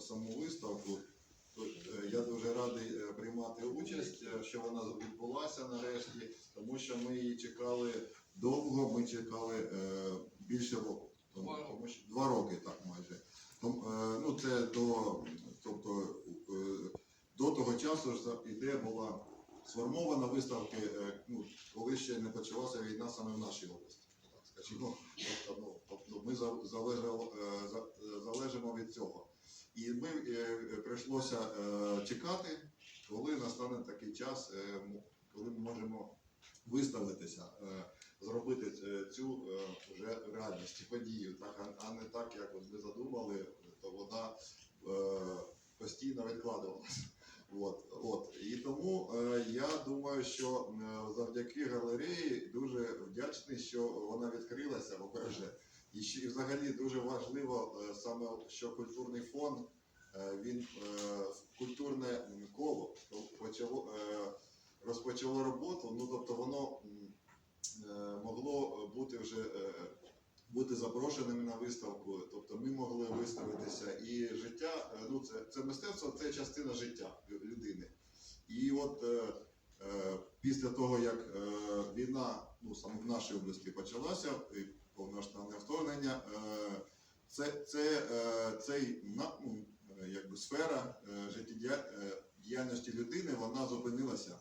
саму виставку, е, я дуже радий е, приймати участь, е, що вона відбулася нарешті, тому що ми її чекали довго, ми чекали більше року. Тому, Два роки. тому що два роки, так майже. Ну, це до, тобто, до того часу ж ідея була сформована виставки, ну, коли ще не почалася війна саме в нашій області. Так скажімо, тобто, ну, тобто ми залежимо від цього. І ми е, прийшлося е, чекати, коли настане такий час, е, коли ми можемо виставитися, зробити цю вже реальність, подію, так, а- не так, як ми задумали, то вона постійно відкладувалася. От, от. І тому е, я думаю, що завдяки галереї дуже вдячний, що вона відкрилася, по-перше. І ще взагалі дуже важливо е, саме, що культурний фонд е, він е, культурне коло почало, розпочало роботу. Ну тобто воно могло бути вже бути запрошеними на виставку. Тобто ми могли виставитися. І життя, ну це, це мистецтво, це частина життя людини. І от після того, як е, війна ну, саме в нашій області почалася, і повноштабне вторгнення, е, це, це, е, цей ну, якби сфера життєдіяльності людини вона зупинилася.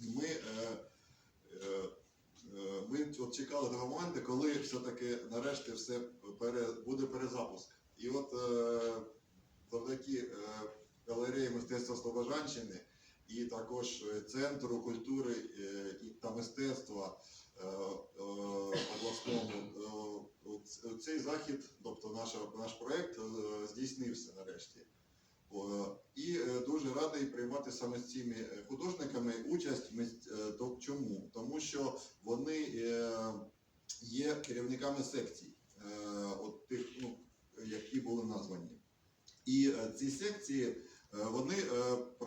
І ми, ми от чекали того моменту, коли все-таки нарешті все пере, буде перезапуск. І от завдяки галереї мистецтва Слобожанщини і також е, Центру культури е, та мистецтва е, обласному. Цей захід, тобто наш, наш проєкт, здійснився нарешті. І дуже радий приймати саме з цими художниками участь. Чому? Тому що вони є керівниками секцій, от тих, ну, які були названі. І ці секції вони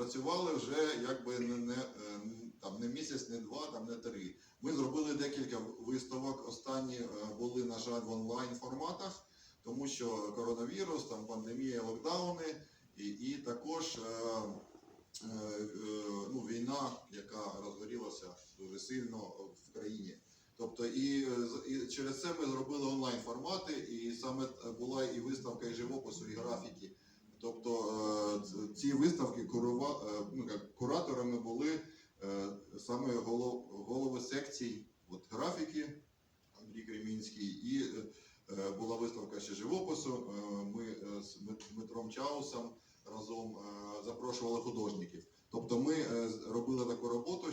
працювали вже якби не, не, е, там, не місяць, не два, там, не три. Ми зробили декілька виставок. Останні е, були, на жаль, в онлайн форматах, тому що коронавірус, там пандемія, локдауни, і, і також е, ну, війна, яка розгорілася дуже сильно в країні. Тобто і, і через це ми зробили онлайн формати, і саме була і виставка і живопису, і графіки. Тобто е, ці виставки е, ну, кураторами були е, саме голови секцій от, графіки Андрій Кремінський, і була виставка ще живопису. Ми з Дмит- Дмитром Чаусом разом запрошували художників. Тобто ми робили таку роботу,